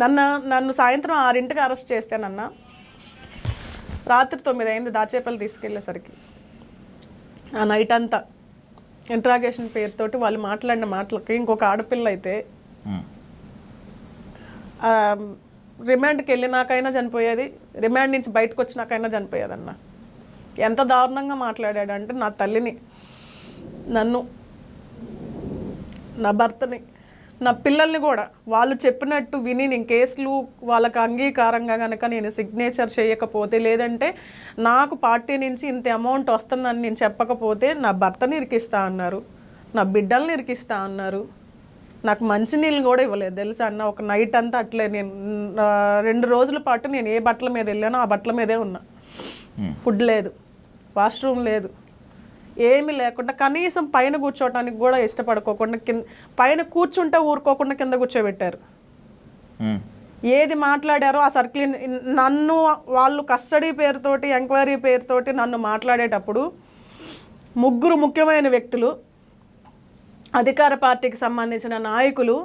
నన్ను నన్ను సాయంత్రం ఆరింటికి అరెస్ట్ చేస్తానన్నా రాత్రి తొమ్మిది అయింది దాచేపల్లి తీసుకెళ్ళేసరికి. ఆ నైట్ అంతా ఇంట్రాగేషన్ పేరుతోటి వాళ్ళు మాట్లాడిన మాటలకి ఇంకొక ఆడపిల్ల అయితే రిమాండ్కి వెళ్ళినాకైనా చనిపోయేది రిమాండ్ నుంచి బయటకు వచ్చినాకైనా చనిపోయేదన్న. ఎంత దారుణంగా మాట్లాడాడు అంటే నా తల్లిని నన్ను నా భర్తని నా పిల్లల్ని కూడా వాళ్ళు చెప్పినట్టు విని నేను కేసులు వాళ్ళకి అంగీకారంగా కనుక నేను సిగ్నేచర్ చేయకపోతే లేదంటే నాకు పార్టీ నుంచి ఇంత అమౌంట్ వస్తుందని నేను చెప్పకపోతే నా భర్తని ఇరికిస్తా అన్నారు నా బిడ్డల్ని ఇరికిస్తా అన్నారు. నాకు మంచినీళ్ళు కూడా ఇవ్వలేదు తెలుసా అన్న ఒక నైట్ అంతా అట్లే నేను రెండు రోజుల పాటు నేను ఏ బట్టల మీద వెళ్ళానో ఆ బట్టల మీదే ఉన్నా. ఫుడ్ లేదు వాష్రూమ్ లేదు. ఏమీ లేకుండా కనీసం పైన కూర్చోవటానికి కూడా ఇష్టపడుకోకుండా కింద పైన కూర్చుంటే ఊరుకోకుండా కింద కూర్చోబెట్టారు. ఏది మాట్లాడారో ఆ సర్కిల్ నన్ను వాళ్ళు కస్టడీ పేరుతోటి ఎంక్వైరీ పేరుతోటి నన్ను మాట్లాడేటప్పుడు ముగ్గురు ముఖ్యమైన వ్యక్తులు అధికార పార్టీకి సంబంధించిన నాయకులు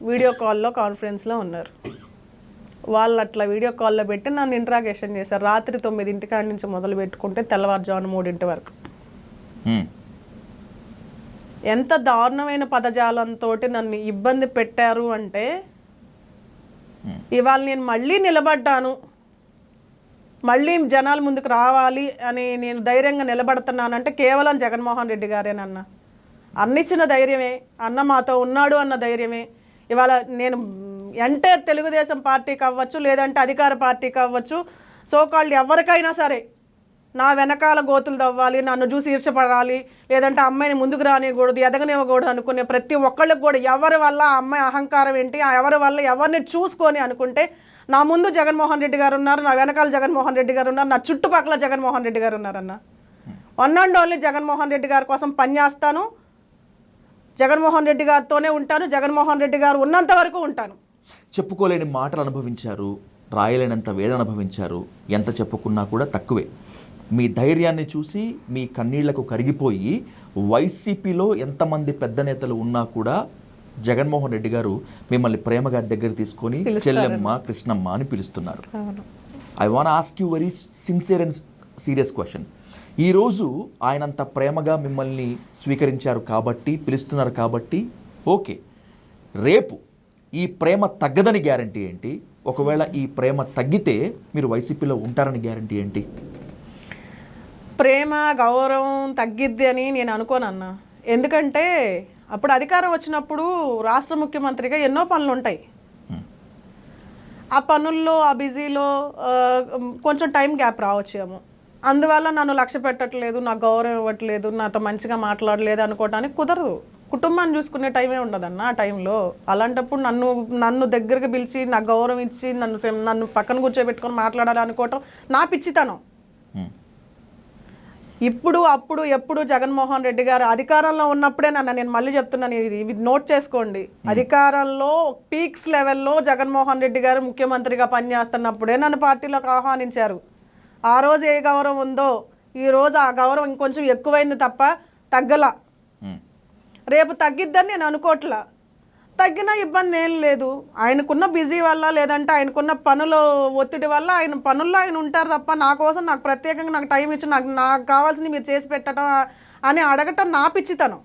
వీడియో కాల్లో కాన్ఫరెన్స్లో ఉన్నారు వాళ్ళు అట్లా వీడియో కాల్లో పెట్టి నన్ను ఇంట్రాగేషన్ చేశారు రాత్రి తొమ్మిదింటి కాడి నుంచి మొదలు పెట్టుకుంటే తెల్లవారుజామున మూడింటి వరకు. ఎంత దారుణమైన పదజాలంతో నన్ను ఇబ్బంది పెట్టారు అంటే ఇవాళ నేను మళ్ళీ నిలబడ్డాను. మళ్ళీ జనాల ముందుకు రావాలి అని నేను ధైర్యంగా నిలబడుతున్నానంటే కేవలం జగన్మోహన్ రెడ్డి గారేనన్న అన్నిచ్చిన ధైర్యమే అన్న మాతో ఉన్నాడు అన్న ధైర్యమే. ఇవాళ నేను ఎంటైర్ తెలుగుదేశం పార్టీకి అవ్వచ్చు లేదంటే అధికార పార్టీకి అవ్వచ్చు సోకాళ్ళు ఎవరికైనా సరే నా వెనకాల గోతులు తవ్వాలి నన్ను చూసి ఈర్చపడాలి లేదంటే అమ్మాయిని ముందుకు రానివ్వకూడదు ఎదగనివ్వకూడదు అనుకునే ప్రతి ఒక్కళ్ళకి కూడా ఎవరి వల్ల ఆ అమ్మాయి అహంకారం ఏంటి ఆ ఎవరి వల్ల ఎవరిని చూసుకొని అనుకుంటే నా ముందు జగన్మోహన్ రెడ్డి గారు ఉన్నారు నా వెనకాల జగన్మోహన్ రెడ్డి గారు ఉన్నారు నా చుట్టుపక్కల జగన్మోహన్ రెడ్డి గారు ఉన్నారన్న. One and only Jaganmohan Reddy గారి కోసం పనిచేస్తాను జగన్మోహన్ రెడ్డి గారితోనే ఉంటాను జగన్మోహన్ రెడ్డి గారు ఉన్నంత వరకు ఉంటాను. చెప్పుకోలేని మాటలు అనుభవించారు రాయలేనంత వేదన అనుభవించారు ఎంత చెప్పుకున్నా కూడా తక్కువే. మీ ధైర్యాన్ని చూసి మీ కన్నీళ్ళకు కరిగిపోయి వైసీపీలో ఎంతమంది పెద్ద నేతలు ఉన్నా కూడా జగన్మోహన్ రెడ్డి గారు మిమ్మల్ని ప్రేమగా దగ్గర తీసుకొని చెల్లెమ్మ కృష్ణమ్మ అని పిలుస్తున్నారు. I want ask you very sincere and serious question ఈరోజు ఆయనంత ప్రేమగా మిమ్మల్ని స్వీకరించారు కాబట్టి పిలుస్తున్నారు కాబట్టి ఓకే. రేపు ఈ ప్రేమ తగ్గదని గ్యారంటీ ఏంటి? ఒకవేళ ఈ ప్రేమ తగ్గితే మీరు వైసీపీలో ఉంటారని గ్యారంటీ ఏంటి? ప్రేమ గౌరవం తగ్గిద్ది అని నేను అనుకోనన్నా. ఎందుకంటే అప్పుడు అధికారం వచ్చినప్పుడు రాష్ట్ర ముఖ్యమంత్రిగా ఎన్నో పనులు ఉంటాయి. ఆ పనుల్లో ఆ బిజీలో కొంచెం టైం గ్యాప్ రావచ్చేమో. అందువల్ల నన్ను లక్ష్య పెట్టట్లేదు నాకు గౌరవం ఇవ్వట్లేదు నాతో మంచిగా మాట్లాడలేదు అనుకోవడానికి కుదరదు. కుటుంబాన్ని చూసుకునే టైమే ఉండదన్న ఆ టైంలో. అలాంటప్పుడు నన్ను నన్ను దగ్గరకు పిలిచి నాకు గౌరవం ఇచ్చి నన్ను నన్ను పక్కన కూర్చోబెట్టుకొని మాట్లాడాలి అనుకోవటం నా పిచ్చితనం. ఇప్పుడు అప్పుడు ఎప్పుడు జగన్మోహన్ రెడ్డి గారు అధికారంలో ఉన్నప్పుడే నన్ను నేను మళ్ళీ చెప్తున్నాను ఇది ఇది నోట్ చేసుకోండి. అధికారంలో పీక్స్ లెవెల్లో జగన్మోహన్ రెడ్డి గారు ముఖ్యమంత్రిగా పనిచేస్తున్నప్పుడే నన్ను పార్టీలోకి ఆహ్వానించారు. ఆ రోజు ఏ గౌరవం ఉందో ఈ రోజు ఆ గౌరవం ఇంకొంచెం ఎక్కువైంది తప్ప తగ్గల. రేపు తగ్గిద్దని నేను అనుకోవట్లా తగ్గినా ఇబ్బంది ఏం లేదు. ఆయనకున్న బిజీ వల్ల లేదంటే ఆయనకున్న పనుల ఒత్తిడి వల్ల ఆయన పనుల్లో ఆయన ఉంటారు తప్ప నా కోసం నాకు ప్రత్యేకంగా నాకు టైం ఇచ్చి నాకు నాకు కావాల్సింది మీరు చేసి పెట్టడం అని అడగటం నా పిచ్చితనం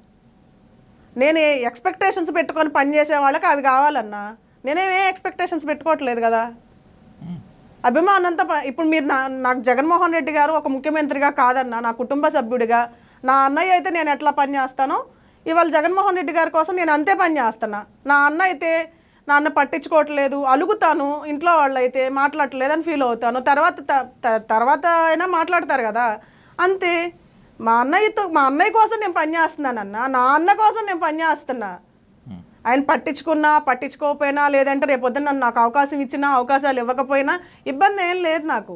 నేను ఎక్స్పెక్టేషన్స్ పెట్టుకొని పనిచేసే వాళ్ళకి అవి కావాలన్నా నేనేమే ఎక్స్పెక్టేషన్స్ పెట్టుకోవట్లేదు కదా. అభిమానంతా ఇప్పుడు మీరు నా నాకు జగన్మోహన్ రెడ్డి గారు ఒక ముఖ్యమంత్రిగా కాదన్నా నా కుటుంబ సభ్యుడిగా నా అన్నయ్య అయితే నేను ఎట్లా పని చేస్తానో ఇవాళ జగన్మోహన్ రెడ్డి గారి కోసం నేను అంతే పని చేస్తున్నా. నా అన్న అయితే నాన్న పట్టించుకోవట్లేదు అలుగుతాను ఇంట్లో వాళ్ళు అయితే మాట్లాడట్లేదని ఫీల్ అవుతాను. తర్వాత త- త- తర్వాత అయినా మాట్లాడతారు కదా. అంతే. మా అన్నయ్యతో మా అన్నయ్య కోసం నేను పని చేస్తున్నానన్న నా అన్న కోసం నేను పనిచేస్తున్నా ఆయన పట్టించుకున్నా పట్టించుకోకపోయినా లేదంటే రేపొద్దున నన్ను నాకు అవకాశం ఇచ్చినా అవకాశాలు ఇవ్వకపోయినా ఇబ్బంది ఏం లేదు నాకు.